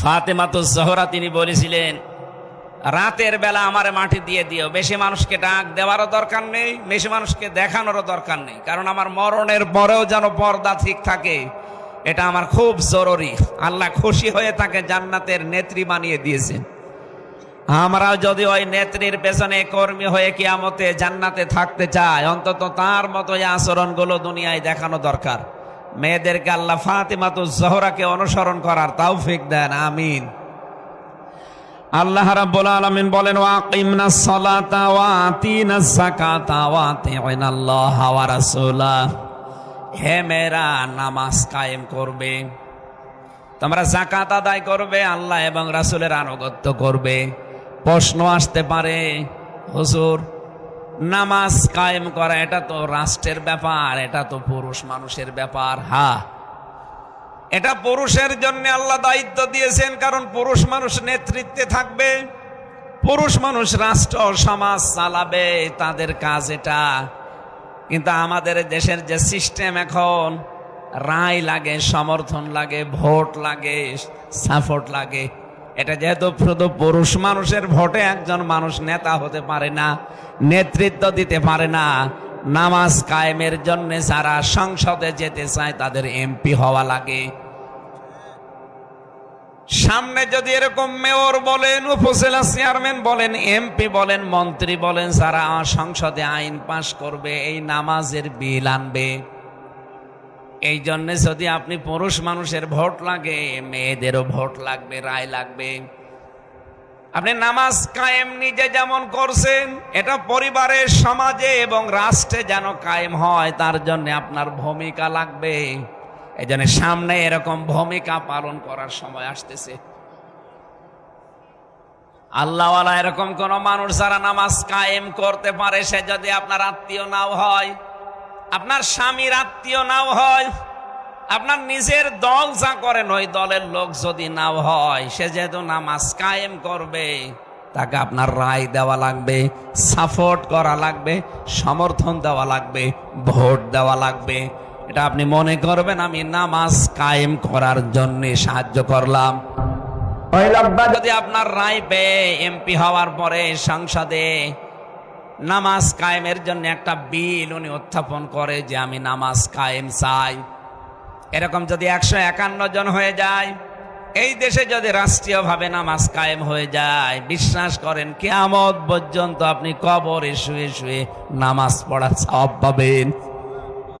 ফাতেমাতুজ জহরা তিনি বলেছিলেন, রাতের বেলা আমারে মাটি দিয়ে দিও, বেশি মানুষকে ডাক দেওয়ারও দরকার নেই, বেশি মানুষকে দেখানোরও দরকার নেই, কারণ আমার মরণের পরেও যেন পর্দা ঠিক থাকে, এটা আমার খুব জরুরি। আল্লাহ খুশি হয়ে তাকে জান্নাতের নেত্রী বানিয়ে দিয়েছেন। আমরাও যদি ওই নেত্রীর পেছনে কর্মী হয়ে কিয়ামতে জান্নাতে থাকতে চাই, অন্তত তার মতো এই আচরণগুলো দুনিয়ায় দেখানো দরকার। মেয়েদেরকে আল্লাহ ফাতিমাতু জহরাকে অনুসরণ করার তৌফিক দেন, আমিন। আল্লাহ রাব্বুল আলামিন বলেন ওয়াকিমনাস সালাতা ওয়া আতিনাস যাকাতা ওয়া আতিউনাল্লাহ ওয়া রাসূলা হে মেয়েরা, নামাজ কায়েম করবে। তোমরা জাকাত আদায় করবে, আল্লাহ এবং রাসূলের আনুগত্য করবে। প্রশ্ন আসতে পারে, হুজুর নামাজ কায়েম করা, এটা তো রাষ্ট্রের ব্যাপার, এটা তো পুরুষ মানুষের ব্যাপার, হা। এটা পুরুষের জন্য আল্লাহ দায়িত্ব দিয়েছেন, কারণ পুরুষ মানুষ নেতৃত্বে থাকবে। পুরুষ মানুষ রাষ্ট্র, সমাজ চালাবে, তাদের কাজ এটা। কিন্তু আমাদের দেশের যে সিস্টেম এখন, রায় লাগে, সমর্থন লাগে, ভোট লাগে, সাপোর্ট লাগে। এটা যেহেতু শুধু পুরুষ মানুষের ভোটে একজন মানুষ নেতা হতে পারে না, নেতৃত্ব দিতে পারে না, নামাজ কায়েমের জন্য যারা সংসদে যেতে চায় তাদের এমপি হওয়া লাগে। সামনে যদি এরকম মেয়র বলেন, উপজেলা চেয়ারম্যান বলেন, এমপি বলেন, মন্ত্রী বলেন, যারা সংসদে আইন পাশ করবে, এই নামাজের বিল আনবে। এই জন্য যদি আপনি পুরুষ মানুষের ভোট লাগে, মেয়েদেরও ভোট লাগবে, রায় লাগবে। আপনি নামাজ কায়েম নিজে যেমন করছেন, এটা পরিবারের সমাজে এবং রাষ্ট্রে যেন কায়েম হয়, তার জন্য আপনার ভূমিকা লাগবে। এই জন্য সামনে এরকম ভূমিকা পালন করার সময় আসতেছে। আল্লাহওয়ালা এরকম কোন মানুষ যারা নামাজ কায়েম করতে পারে, সে যদি আপনার আত্মীয় নাও হয় আপনার স্বামীর আত্মীয় নাও হয় আপনার নিজের দল যা করেন ওই দলের লোক যদি নাও হয় সে যেহেতু নামাজ কায়েম করবে তাকে আপনার রায় দেওয়া লাগবে সাপোর্ট করা লাগবে সমর্থন দেওয়া লাগবে ভোট দেওয়া লাগবে। এটা আপনি মনে করবেন আমি নামাজ কায়েম করার জন্যে সাহায্য করলাম। যদি আপনার রায় পেয়ে এমপি হওয়ার পরে সংসদে নামাজ কায়েমের জন্য একটা বিল উনি উত্থাপন করে যে আমি নামাজ কায়েম চাই। এরকম যদি একশো একান্ন জন হয়ে যায়, এই দেশে যদি রাষ্ট্রীয়ভাবে নামাজ কায়েম হয়ে যায়, বিশ্বাস করেন কেয়ামত পর্যন্ত আপনি কবরে শুয়ে শুয়ে নামাজ পড়া সব পাবেন।